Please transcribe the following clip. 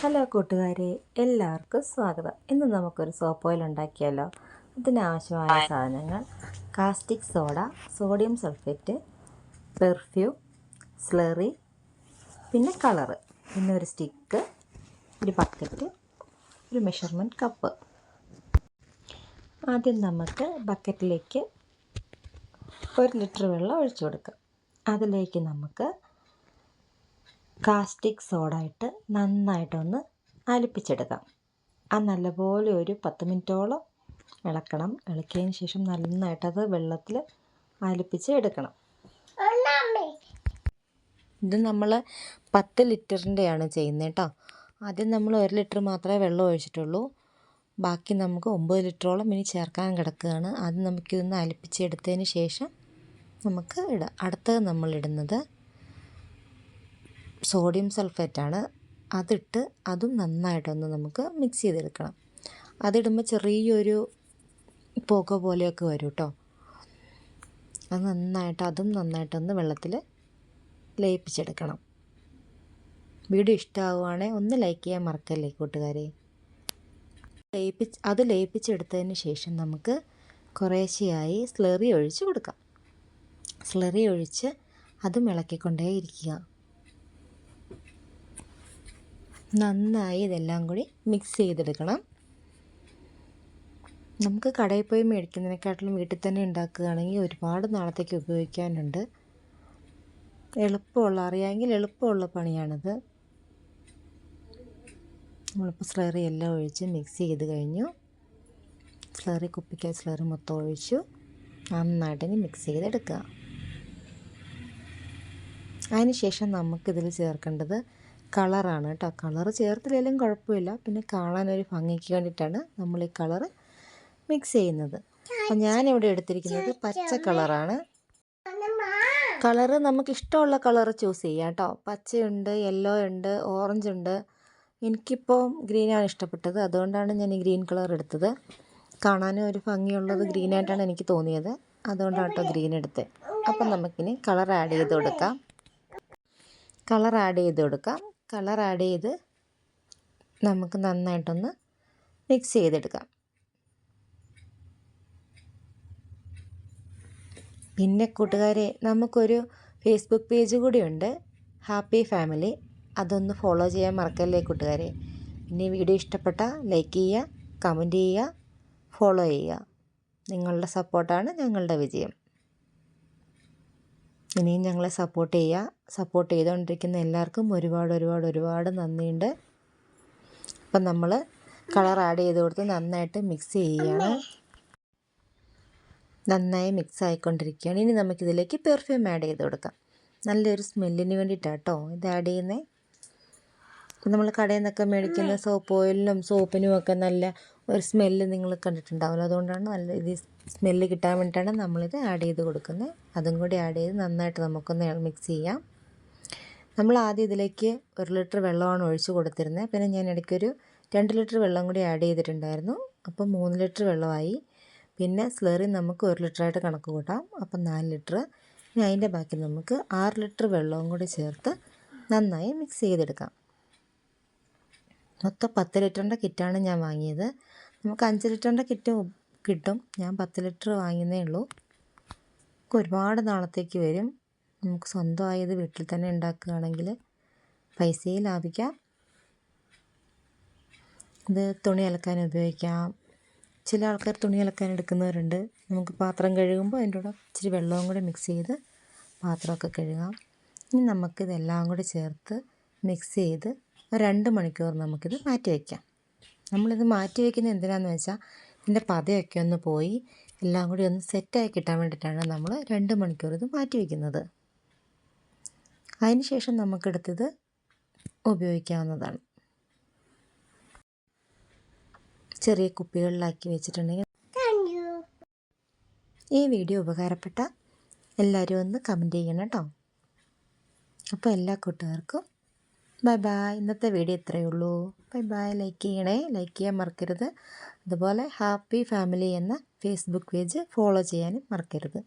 Hello കൂട്ടുകാരെ എല്ലാവർക്കും സ്വാഗതം. ഇന്ന് നമുക്കൊരു സോപ്പ് ഓയിൽ ഉണ്ടാക്കിയാലോ? അതിനാവശ്യമായ സാധനങ്ങൾ caustic soda sodium sulphate perfume slurry പിന്നെ കളറ് പിന്നെ ഒരു സ്റ്റിക്ക് ഒരു ബക്കറ്റ് ഒരു മെഷർമെന്റ് കപ്പ് ആദ്യം നമുക്ക് ബക്കറ്റിലേക്ക് ഒരു ലിറ്റർ വെള്ളം ഒഴിച്ചു കൊടുക്കാം. അതിലേക്ക് നമുക്ക് കാസ്റ്റിക് സോഡ ഇട്ട് നന്നായിട്ടൊന്ന് അലിപ്പിച്ചെടുക്കാം. ആ നല്ലപോലെ ഒരു പത്ത് മിനിറ്റോളം ഇളക്കണം. ഇളക്കിയതിന് ശേഷം നന്നായിട്ടത് വെള്ളത്തിൽ അലിപ്പിച്ച് എടുക്കണം. ഇത് നമ്മൾ പത്ത് ലിറ്ററിന്റെയാണ് ചെയ്യുന്നത് കേട്ടോ. ആദ്യം നമ്മൾ ഒരു ലിറ്റർ മാത്രമേ വെള്ളം ഒഴിച്ചിട്ടുള്ളൂ. ബാക്കി നമുക്ക് ഒമ്പത് ലിറ്ററോളം ഇനി ചേർക്കാൻ കിടക്കുകയാണ്. ആദ്യം നമുക്കിതൊന്ന് അലിപ്പിച്ചെടുത്തതിന് ശേഷം നമുക്ക് ഇടാം. അടുത്തത് നമ്മൾ ഇടുന്നത് സോഡിയം സൾഫേറ്റാണ്. അതിട്ട് അതും നന്നായിട്ടൊന്ന് നമുക്ക് മിക്സ് ചെയ്തെടുക്കണം. അതിടുമ്പോൾ ചെറിയൊരു പുക പോലെയൊക്കെ വരും കേട്ടോ അത് നന്നായിട്ട് അതും നന്നായിട്ടൊന്ന് വെള്ളത്തിൽ ലയിപ്പിച്ചെടുക്കണം. വീഡിയോ ഇഷ്ടമാവുകയാണെങ്കിൽ ഒന്ന് ലൈക്ക് ചെയ്യാൻ മറക്കല്ലേ കൂട്ടുകാരെ? ലയിപ്പിച്ച് അത് ലയിപ്പിച്ചെടുത്തതിന് ശേഷം നമുക്ക് കുറേശ്ശെയായി സ്ലറി ഒഴിച്ച് കൊടുക്കാം. സ്ലറി ഒഴിച്ച് അതും ഇളക്കിക്കൊണ്ടേ ഇരിക്കുക നന്നായി ഇതെല്ലാം കൂടി മിക്സ് ചെയ്തെടുക്കണം. നമുക്ക് കടയിൽ പോയി മേടിക്കുന്നതിനെക്കാട്ടിലും വീട്ടിൽ തന്നെ ഉണ്ടാക്കുകയാണെങ്കിൽ ഒരുപാട് നാളത്തേക്ക് ഉപയോഗിക്കാനുണ്ട്. എളുപ്പമുള്ള അറിയാമെങ്കിൽ എളുപ്പമുള്ള പണിയാണിത്. നമ്മളിപ്പോൾ സ്ലറി എല്ലാം ഒഴിച്ച് മിക്സ് ചെയ്ത് കഴിഞ്ഞു. സ്ലറി കുപ്പിക്ക സ്ലറി മൊത്തം ഒഴിച്ചു. നന്നായിട്ട് ഇനി മിക്സ് ചെയ്തെടുക്കുക. അതിനുശേഷം നമുക്കിതിൽ ചേർക്കേണ്ടത് കളറാണ് കേട്ടോ. കളർ ചേർത്തില്ലെങ്കിലും കുഴപ്പമില്ല. പിന്നെ കാണാനൊരു ഭംഗിക്ക് വേണ്ടിയിട്ടാണ് നമ്മൾ ഈ കളർ മിക്സ് ചെയ്യുന്നത്. അപ്പം ഞാനിവിടെ എടുത്തിരിക്കുന്നത് പച്ച കളറാണ്. കളറ് നമുക്ക് ഇഷ്ടമുള്ള കളർ ചൂസ് ചെയ്യാം കേട്ടോ. പച്ചയുണ്ട് യെല്ലോ ഉണ്ട് ഓറഞ്ച് ഉണ്ട്. എനിക്കിപ്പോൾ ഗ്രീനാണ് ഇഷ്ടപ്പെട്ടത്. അതുകൊണ്ടാണ് ഞാൻ ഈ ഗ്രീൻ കളർ എടുത്തത്. കാണാനും ഒരു ഭംഗിയുള്ളത് ഗ്രീനായിട്ടാണ് എനിക്ക് തോന്നിയത്. അതുകൊണ്ടാണ് കേട്ടോ ഗ്രീൻ എടുത്തത്. അപ്പം നമുക്കിനി കളർ ആഡ് ചെയ്ത് കൊടുക്കാം. കളർ ആഡ് ചെയ്ത് കൊടുക്കാം. കളർ ആഡ് ചെയ്ത് നമുക്ക് നന്നായിട്ടൊന്ന് മിക്സ് ചെയ്തെടുക്കാം. പിന്നെ കൂട്ടുകാരെ നമുക്കൊരു ഫേസ്ബുക്ക് പേജ് കൂടിയുണ്ട്. ഹാപ്പി ഫാമിലി അതൊന്ന് ഫോളോ ചെയ്യാൻ മറക്കല്ലേ കൂട്ടുകാരെ? പിന്നെ വീഡിയോ ഇഷ്ടപ്പെട്ട ലൈക്ക് ചെയ്യുക കമന്റ് ചെയ്യുക ഫോളോ ചെയ്യുക. നിങ്ങളുടെ സപ്പോർട്ടാണ് ഞങ്ങളുടെ വിജയം. ഇനിയും ഞങ്ങളെ സപ്പോർട്ട് ചെയ്യുക. സപ്പോർട്ട് ചെയ്തുകൊണ്ടിരിക്കുന്ന എല്ലാവർക്കും ഒരുപാട് ഒരുപാട് ഒരുപാട് നന്ദിയുണ്ട്. അപ്പം നമ്മൾ കളർ ആഡ് ചെയ്ത് കൊടുത്ത് നന്നായിട്ട് മിക്സ് ചെയ്യുകയാണ്. നന്നായി മിക്സ് ആയിക്കൊണ്ടിരിക്കുകയാണ്. ഇനി നമുക്കിതിലേക്ക് പെർഫ്യൂം ആഡ് ചെയ്ത് കൊടുക്കാം. നല്ലൊരു സ്മെല്ലിന് വേണ്ടിയിട്ടാണ് കേട്ടോ ഇത് ആഡ് ചെയ്യുന്നത് നമ്മൾ കടയിൽ നിന്നൊക്കെ മേടിക്കുന്ന സോപ്പ് ഓയിലിനും സോപ്പിനും ഒക്കെ നല്ല ഒരു സ്മെല്ല് നിങ്ങൾ കണ്ടിട്ടുണ്ടാവില്ല. അതുകൊണ്ടാണ് നല്ല ഇത് സ്മെല്ല് കിട്ടാൻ വേണ്ടിയിട്ടാണ് നമ്മളിത് ആഡ് ചെയ്ത് കൊടുക്കുന്നത്. അതും കൂടി ആഡ് ചെയ്ത് നന്നായിട്ട് നമുക്കൊന്ന് മിക്സ് ചെയ്യാം. നമ്മൾ ആദ്യം ഇതിലേക്ക് ഒരു ലിറ്റർ വെള്ളമാണ് ഒഴിച്ച് കൊടുത്തിരുന്നത്. പിന്നെ ഞാൻ ഇടയ്ക്കൊരു രണ്ട് ലിറ്റർ വെള്ളം കൂടി ആഡ് ചെയ്തിട്ടുണ്ടായിരുന്നു. അപ്പം മൂന്ന് ലിറ്റർ വെള്ളമായി. പിന്നെ സ്ലറി നമുക്ക് ഒരു ലിറ്ററായിട്ട് കണക്ക് കൂട്ടാം. അപ്പം നാല് ലിറ്റർ. ഇനി അതിന്റെ ബാക്കി നമുക്ക് ആറ് ലിറ്റർ വെള്ളവും കൂടി ചേർത്ത് നന്നായി മിക്സ് ചെയ്തെടുക്കാം. മൊത്തം പത്ത് ലിറ്ററിന്റെ കിറ്റാണ് ഞാൻ വാങ്ങിയത്. നമുക്ക് അഞ്ച് ലിറ്ററിന്റെ കിറ്റ് കിട്ടും. ഞാൻ പത്ത് ലിറ്റർ വാങ്ങുന്നേ ഉള്ളൂ. നമുക്ക് ഒരുപാട് നാളത്തേക്ക് വരും. നമുക്ക് സ്വന്തമായത് വീട്ടിൽ തന്നെ ഉണ്ടാക്കുകയാണെങ്കിൽ പൈസയും ലാഭിക്കാം. ഇത് തുണി അലക്കാൻ ഉപയോഗിക്കാം. ചില ആൾക്കാർ തുണി അലക്കാൻ എടുക്കുന്നവരുണ്ട്. നമുക്ക് പാത്രം കഴുകുമ്പോൾ അതിന്റെ കൂടെ ഇച്ചിരി വെള്ളവും കൂടെ മിക്സ് ചെയ്ത് പാത്രമൊക്കെ കഴുകാം. ഇനി നമുക്കിതെല്ലാം കൂടെ ചേർത്ത് മിക്സ് ചെയ്ത് രണ്ട് മണിക്കൂർ നമുക്കിത് മാറ്റി വയ്ക്കാം നമ്മളിത് മാറ്റി വയ്ക്കുന്നത് എന്തിനാണെന്ന് വെച്ചാൽ ഇതിന്റെ പതയൊക്കെ ഒന്ന് പോയി എല്ലാം കൂടി ഒന്ന് സെറ്റായി കിട്ടാൻ വേണ്ടിയിട്ടാണ് നമ്മൾ രണ്ട് മണിക്കൂർ ഇത് മാറ്റി വയ്ക്കുന്നത് അതിന് ശേഷം നമുക്കെടുത്തത് ഉപയോഗിക്കാവുന്നതാണ്. ചെറിയ കുപ്പികളിലാക്കി വെച്ചിട്ടുണ്ടെങ്കിൽ ഈ വീഡിയോ ഉപകാരപ്പെട്ട എല്ലാവരും ഒന്ന് കമന്റ് ചെയ്യണം കേട്ടോ. അപ്പോൾ എല്ലാ കൂട്ടുകാർക്കും ബൈ ബൈ ഇന്നത്തെ വീഡിയോ ഇത്രയേ ഉള്ളൂ. ബൈ ബൈ ലൈക്ക് ചെയ്യണേ. ലൈക്ക് ചെയ്യാൻ മറക്കരുത്. അതുപോലെ ഹാപ്പി ഫാമിലി എന്ന ഫേസ്ബുക്ക് പേജ് ഫോളോ ചെയ്യാനും മറക്കരുത്.